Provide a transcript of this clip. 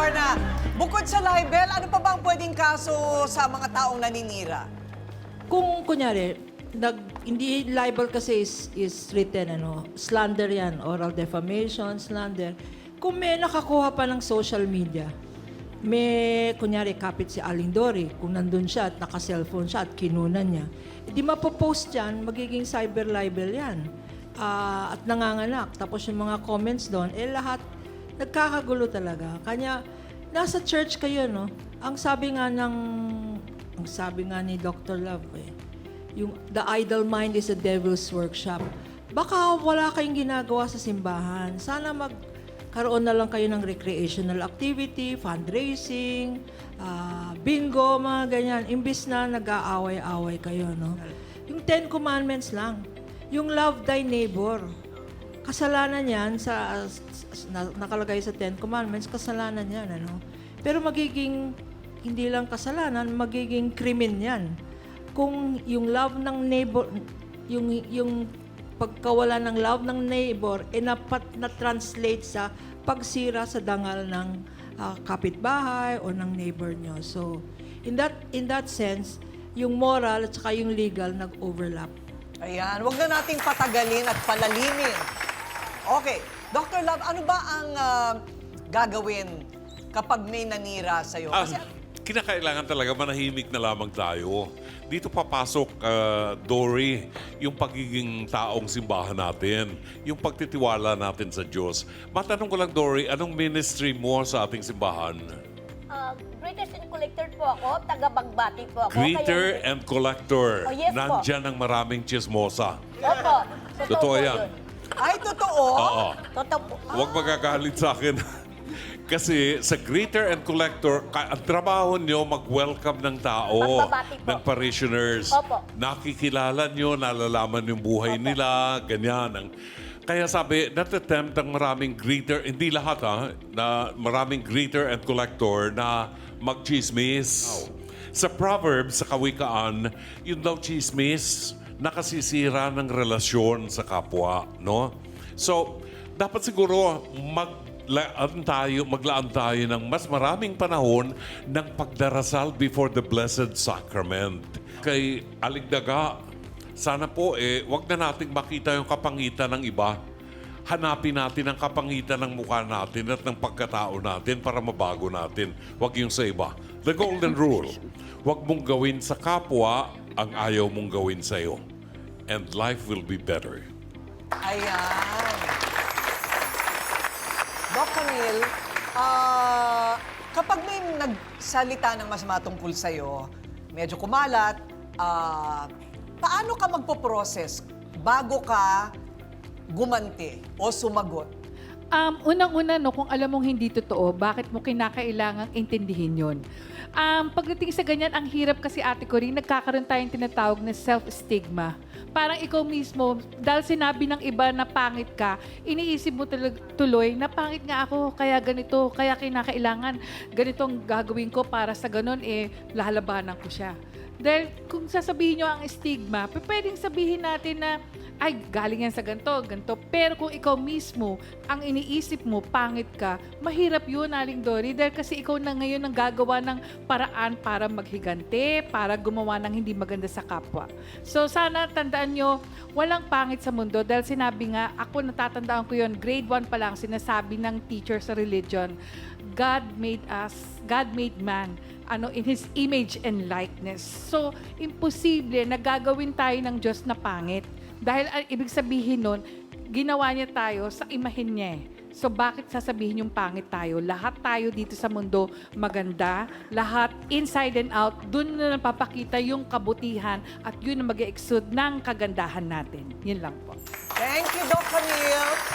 Lorna, bukod sa libel, ano pa bang pwedeng kaso sa mga taong naninira? Kung kunyari, nag, hindi libel kasi is, is written, ano, slander yan, oral defamation, slander. Kung may nakakuha pa ng social media, may, kunyari, kapit si Aling Dory, kung nandun siya at naka-cellphone siya at kinunan niya, eh, di mapopost yan, magiging cyber libel yan. Ah, at nanganganak. Tapos yung mga comments doon, eh lahat nagkakagulo talaga. Kanya, nasa church kayo, no? Ang sabi nga ng, ang sabi nga ni Dr. Love, eh, yung the idle mind is a devil's workshop. Baka wala kayong ginagawa sa simbahan. Sana magkaroon na lang kayo ng recreational activity, fundraising, ah, bingo, mga ganyan. Imbis na nag-aaway-away kayo, no? Yung Ten Commandments lang. Yung love thy neighbor. Kasalanan yan sa na, nakalagay sa Ten Commandments, kasalanan yan, ano? Pero magiging hindi lang kasalanan, magiging krimen yan. Kung yung love ng neighbor, yung yung pagkawala ng love ng neighbor, eh napat na translate sa pagsira sa dangal ng ah, kapitbahay o ng neighbor nyo. So, in that in that sense, yung moral at saka yung legal nag-overlap. Ayan, wag na nating patagalin at palalimin. Okay, Dr. Love, ano ba ang ah, gagawin kapag may nanira sa'yo? Ah, Kasi kinakailangan talaga manahimik na lamang tayo. Dito papasok, ah, Dory, yung pagiging taong simbahan natin, yung pagtitiwala natin sa Diyos. Matanong ko lang, Dory, anong ministry mo sa ating simbahan? Uh, greatest and collector po ako, taga-bagbati po ako. Greeter Kaya, and collector. Oh, yes po. Nandyan ang maraming chismosa. Opo, totoo, Totoo po yan. yun. Ay, totoo. Oo. Totoo po. Huwag magagalit sa akin. Kasi sa greeter and collector, ka- ang trabaho nyo mag-welcome ng tao, Magbabati po. ng parishioners. Opo. Nakikilala nyo, nalalaman yung buhay nila, ganyan. Ang, kaya sabi, natatempt ang maraming greeter, hindi lahat ha, na maraming greeter and collector na mag-chismis. Sa Proverbs, sa Kawikaan, yun daw chismis, nakasisira ng relasyon sa kapwa, no? So, dapat siguro maglaan tayo, maglaan tayo ng mas maraming panahon ng pagdarasal before the Blessed Sacrament. Kay Aligdaga, sana po eh, wag na nating makita yung kapangitan ng iba. Hanapin natin ang kapangitan ng mukha natin at ng pagkatao natin para mabago natin. Wag yung sa iba. The golden rule. Wag mong gawin sa kapwa ang ayaw mong gawin sa iyo. And life will be better. Ayan. Doc Camille, ah, kapag may nagsalita ng masama tungkol sa'yo, medyo kumalat, ah, paano ka magpo-process bago ka gumanti o sumagot? Um, unang-una, no, kung alam mong hindi totoo, bakit mo kinakailangang intindihin yon? Um, pagdating sa ganyan, ang hirap kasi ate ko rin, nagkakaroon tayong tinatawag na self-stigma. Parang ikaw mismo, dahil sinabi ng iba na pangit ka, iniisip mo tuloy, tuloy na pangit nga ako, kaya ganito, kaya kinakailangan ganito ang gagawin ko para sa ganun, eh, lalabanan ko siya. Dahil kung sasabihin nyo ang stigma, pwedeng sabihin natin na, ay, galing yan sa ganito, ganito. Pero kung ikaw mismo, ang iniisip mo, pangit ka, mahirap yun, Aling Dory. Dahil kasi ikaw na ngayon ang gagawa ng paraan para maghigante, para gumawa ng hindi maganda sa kapwa. So sana tandaan nyo, walang pangit sa mundo. Dahil sinabi nga, ako natatandaan ko yun, grade 1 pa lang, sinasabi ng teacher sa religion, God made us, God made man ano in his image and likeness. So, imposible na gagawin tayo ng Diyos na pangit. Dahil ang ibig sabihin nun, ginawa niya tayo sa imahin niya eh. So bakit sasabihin yung pangit tayo? Lahat tayo dito sa mundo maganda, lahat inside and out, dun na napapakita yung kabutihan at yun ang mag exude ng kagandahan natin. Yun lang po. Thank you, Doc Camille.